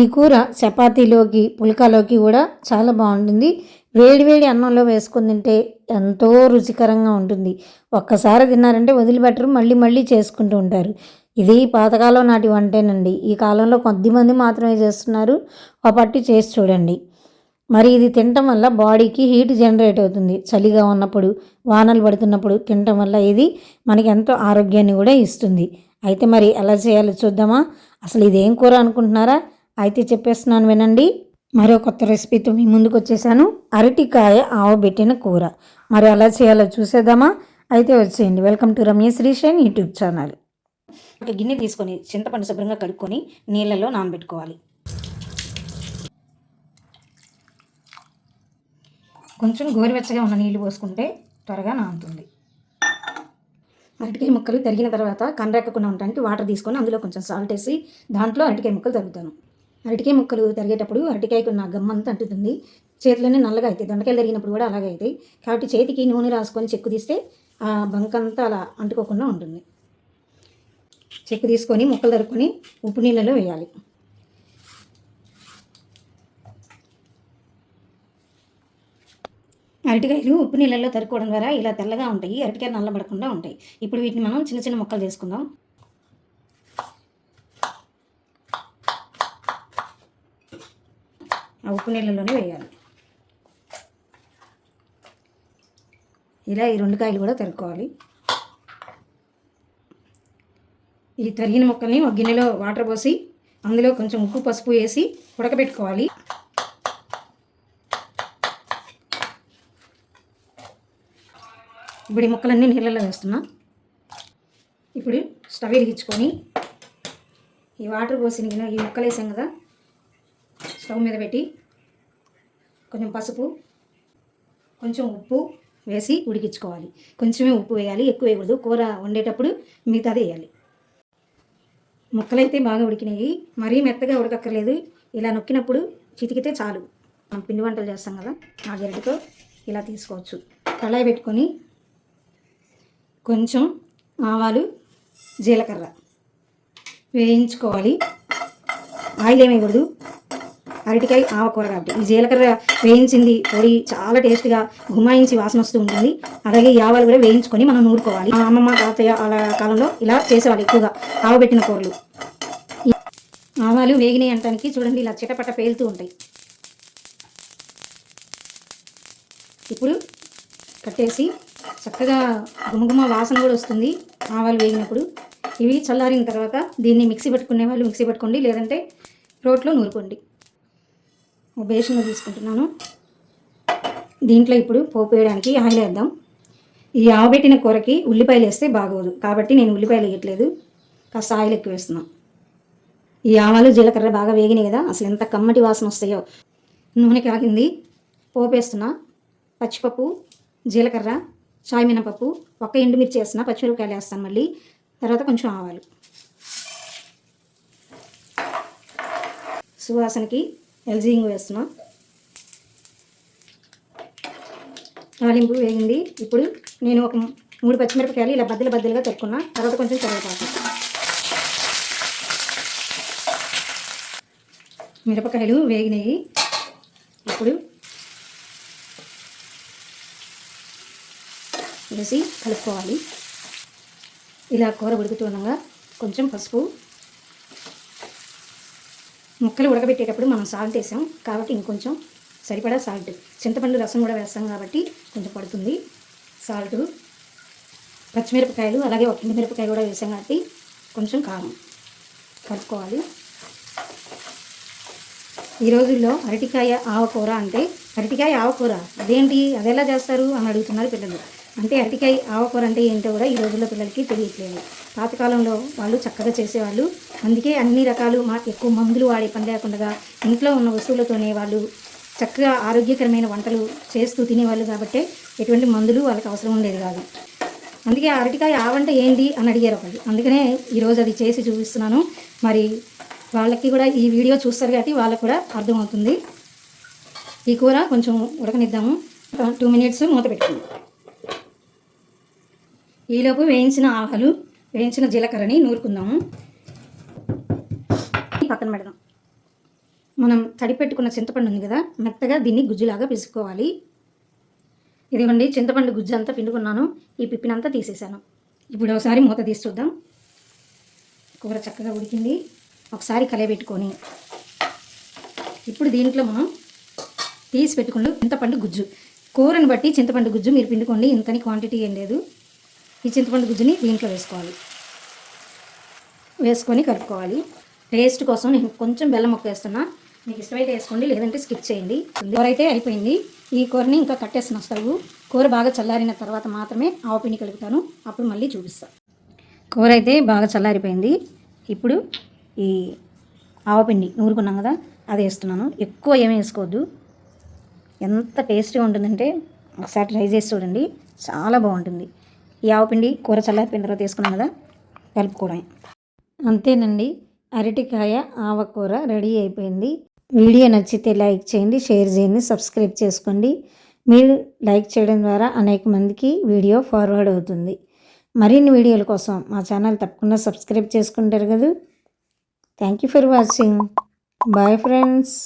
ఈ కూర చపాతీలోకి పుల్కాలోకి కూడా చాలా బాగుంటుంది. వేడివేడి అన్నంలో వేసుకుని తింటే ఎంతో రుచికరంగా ఉంటుంది. ఒక్కసారి తిన్నారంటే వదిలిపెట్టరు మళ్ళీ మళ్ళీ చేసుకుంటూ ఉంటారు. ఇది పాతకాలం నాటి వంటేనండి. ఈ కాలంలో కొద్దిమంది మాత్రమే చేస్తున్నారు. ఆ పట్టి చేసి చూడండి. మరి ఇది తినటం వల్ల బాడీకి హీట్ జనరేట్ అవుతుంది. చలిగా ఉన్నప్పుడు వానలు పడుతున్నప్పుడు తినటం వల్ల ఇది మనకి ఎంతో ఆరోగ్యాన్ని కూడా ఇస్తుంది. అయితే మరి ఎలా చేయాలో చూద్దామా? అసలు ఇదేం కూర అనుకుంటున్నారా? అయితే చెప్పేస్తున్నాను వినండి. మరో కొత్త రెసిపీతో మీ ముందుకు వచ్చేసాను అరటికాయ ఆవబెట్టిన కూర. మరి ఎలా చేయాలో చూసేద్దామా? అయితే వచ్చేయండి. Welcome to Ramya Srishine YouTube channel. ఒక గిన్నె తీసుకొని చింతపండు శుభ్రంగా కడుక్కొని నీళ్ళలో నానబెట్టుకోవాలి. కొంచెం గోరువెచ్చగా ఉన్న నీళ్ళు పోసుకుంటే త్వరగా నానుతుంది. అరటికాయ ముక్కలు తరిగిన తర్వాత కండ్రెక్కకుండా ఉండడానికి వాటర్ తీసుకొని అందులో కొంచెం సాల్ట్ వేసి దాంట్లో అరటికాయ ముక్కలు తరుగుతాను. అరటికాయ ముక్కలు తరిగేటప్పుడు అరటికాయకు నా గమ్మంతా అంటుతుంది. చేతిలోనే నల్లగా అవుతాయి. దొండకాయలు తరిగినప్పుడు కూడా అలాగే అవుతాయి. కాబట్టి చేతికి నూనె రాసుకొని చెక్కు తీస్తే ఆ బంకంతా అలా అంటుకోకుండా ఉంటుంది. చెక్కు తీసుకొని ముక్కలు తరుక్కొని ఉప్పు నీళ్ళలో వేయాలి. అరటికాయలు ఉప్పు నీళ్ళల్లో తరుక్కోవడం ద్వారా ఇలా తెల్లగా ఉంటాయి అరటికాయలు నల్లబడకుండా ఉంటాయి. ఇప్పుడు వీటిని మనం చిన్న చిన్న ముక్కలు చేసుకుందాం. ఆ ఉప్పు నీళ్ళలోనే వేయాలి. ఇలా ఈ రెండు కాయలు కూడా తరుక్కోవాలి. ఈ తరిగిన ముక్కల్ని ఒక గిన్నెలో వాటర్ పోసి అందులో కొంచెం ఉప్పు పసుపు వేసి ఉడకబెట్టుకోవాలి. ఇప్పుడు ఈ ముక్కలన్నీ నీళ్ళలో వేస్తున్నా. ఇప్పుడు స్టవ్ వెలిగించుకొని ఈ వాటర్ పోసిన గిన్నె ఈ ముక్కలు వేసాం కదా స్టవ్ మీద పెట్టి కొంచెం పసుపు కొంచెం ఉప్పు వేసి ఉడికించుకోవాలి. కొంచెమే ఉప్పు వేయాలి ఎక్కువ వేయకూడదు. కూర వండేటప్పుడు మిగతాది వేయాలి. ముక్కలైతే బాగా ఉడికినాయి. మరీ మెత్తగా ఉడకక్కర్లేదు. ఇలా నొక్కినప్పుడు చితికితే చాలు. మనం పిండి వంటలు చేస్తాం కదా ఆ గరిటతో ఇలా తీసుకోవచ్చు. కళాయి పెట్టుకొని కొంచెం ఆవాలు జీలకర్ర వేయించుకోవాలి. ఆయిల్ ఏమేయకూడదు? అరటికాయ ఆవకూర కాబట్టి. ఈ జీలకర్ర వేయించింది పొడి చాలా టేస్ట్గా గుమాయించి వాసన వస్తూ ఉంటుంది. అలాగే ఈ ఆవాలు కూడా వేయించుకొని మనం నూరుకోవాలి. మా అమ్మమ్మ తాతయ్య అలా కాలంలో ఇలా చేసేవాళ్ళు ఎక్కువగా ఆవబెట్టిన కూరలు. ఆవాలు వేగినాయి అంటానికి చూడండి ఇలా చిటపట పేలుతూ ఉంటాయి. ఇప్పుడు కట్టేసి చక్కగా గుమగుమ వాసన కూడా వస్తుంది ఆవాలు వేగినప్పుడు. ఇవి చల్లారిన తర్వాత దీన్ని మిక్సీ పెట్టుకునే వాళ్ళు మిక్సీ పెట్టుకోండి లేదంటే రోట్లో నూరుకోండి. బేషన్లో తీసుకుంటున్నాను. దీంట్లో ఇప్పుడు పోపు వేయడానికి ఆయిల్ వేద్దాం. ఈ ఆవబెట్టిన కూరకి ఉల్లిపాయలు వేస్తే బాగోదు. కాబట్టి నేను ఉల్లిపాయలు వేయట్లేదు. కాస్త ఆయిల్ ఎక్కువ వేస్తున్నాను ఈ ఆవాలు జీలకర్ర బాగా వేగినాయి కదా అసలు ఎంత కమ్మటి వాసన వస్తాయో. నూనె కాగింది. పోపు వేస్తున్నా. పచ్చిపప్పు జీలకర్ర చాయ్ మినపప్పు ఒక్క ఎండుమిర్చి వేస్తున్నా. పచ్చిమిరపకాయలు వేస్తాను మళ్ళీ. తర్వాత కొంచెం ఆవాలు. సువాసనకి ఎల్జీయింగ్ వేస్తున్నా. తాలింపు వేగింది. ఇప్పుడు నేను ఒక మూడు పచ్చిమిరపకాయలు ఇలా బద్దలు బద్దలుగా తరుక్కున్నా తర్వాత కొంచెం కరివేపాకు. మిరపకాయలు వేగినాయి. ఇప్పుడు వేసి కలుపుకోవాలి. ఇలా కూర ఉడుకుతుండగా కొంచెం పసుపు ముక్కలు ఉడకబెట్టేటప్పుడు మనం సాల్ట్ వేసాం. కాబట్టి ఇంకొంచెం సరిపడా సాల్ట్ చింతపండు రసం కూడా వేస్తాం కాబట్టి కొంచెం పడుతుంది. సాల్ట్ పచ్చిమిరపకాయలు అలాగే ఒక మిరపకాయ కూడా వేసాం కాబట్టి కొంచెం కారం కలుపుకోవాలి. ఈ రోజుల్లో అరటికాయ ఆవకూర అంటే అరటికాయ ఆవకూర అదేంటి? అది ఎలా చేస్తారు? అని అడుగుతున్నారు పిల్లలు. అంటే అరటికాయ ఆవకూర అంటే ఏంటో కూడా ఈ రోజుల్లో పిల్లలకి తెలియట్లేదు. పాతకాలంలో వాళ్ళు చక్కగా చేసేవాళ్ళు. అందుకే అన్ని రకాలు మా ఎక్కువ మందులు వాడే పని లేకుండా ఇంట్లో ఉన్న వస్తువులతోనే వాళ్ళు చక్కగా ఆరోగ్యకరమైన వంటలు చేస్తూ తినేవాళ్ళు కాబట్టి ఎటువంటి మందులు వాళ్ళకి అవసరం ఉండేది కాదు. అందుకే ఆ అరటికాయ ఆవంటే ఏంటి అని అడిగారు ఒకటి అందుకనే ఈరోజు అది చేసి చూపిస్తున్నాను. మరి వాళ్ళకి కూడా ఈ వీడియో చూస్తారు కాబట్టి వాళ్ళకి కూడా అర్థమవుతుంది. ఈ కూర కొంచెం ఉడకనిద్దాము. టూ మినిట్స్ మూత పెట్టుకుందాం. ఈలోపు వేయించిన ఆవాలు వేయించిన జీలకర్రని నూరుకుందాము. పక్కన పెడదాం. మనం తడిపెట్టుకున్న చింతపండు ఉంది కదా మెత్తగా దీన్ని గుజ్జులాగా పిసుకోవాలి ఇదిగోండి చింతపండు గుజ్జు అంతా పిండుకున్నాను. ఈ పిప్పినంతా తీసేసాను ఇప్పుడు ఒకసారి మూత తీసి చూద్దాం. కూర చక్కగా ఉడికింది. ఒకసారి కలయబెట్టుకొని. ఇప్పుడు దీంట్లో మనం తీసి పెట్టుకుంటూ చింతపండు గుజ్జు. కూరను బట్టి చింతపండు గుజ్జు మీరు పిండుకోండి. ఇంతని క్వాంటిటీ ఏం లేదు. ఈ చింతపండు గుజ్జుని దీంట్లో వేసుకోవాలి. వేసుకొని కలుపుకోవాలి. టేస్ట్ కోసం నేను కొంచెం బెల్లం మొక్క వేస్తున్నా. మీకు ఇష్టమైతే వేసుకోండి లేదంటే స్కిప్ చేయండి. కూర అయితే అయిపోయింది. ఈ కూరని ఇంకా కట్టేసిన స్టవ్. కూర బాగా చల్లారిన తర్వాత మాత్రమే ఆవు పిండి కలుపుతాను. అప్పుడు మళ్ళీ చూపిస్తాను కూర అయితే బాగా చల్లారిపోయింది. ఇప్పుడు ఈ ఆవపిండి నూరుకున్నాం కదా అది వేస్తున్నాను. ఎక్కువ ఏమీ వేసుకోవద్దు. ఎంత టేస్టీగా ఉంటుందంటే ఒకసారి ట్రై చేసి చూడండి. చాలా బాగుంటుంది. యావ పిండి కూర చల్లారిపోయిన తర్వాత తీసుకున్నాం కదా కలుపుకోవడమే. అంతేనండి. అరటికాయ ఆవకూర రెడీ అయిపోయింది. వీడియో నచ్చితే లైక్ చేయండి షేర్ చేయండి సబ్స్క్రైబ్ చేసుకోండి. మీరు లైక్ చేయడం ద్వారా అనేక మందికి వీడియో ఫార్వర్డ్ అవుతుంది. మరిన్ని వీడియోల కోసం మా ఛానల్ తప్పకుండా సబ్స్క్రైబ్ చేసుకుంటారు కదా. Thank you for watching. Bye friends.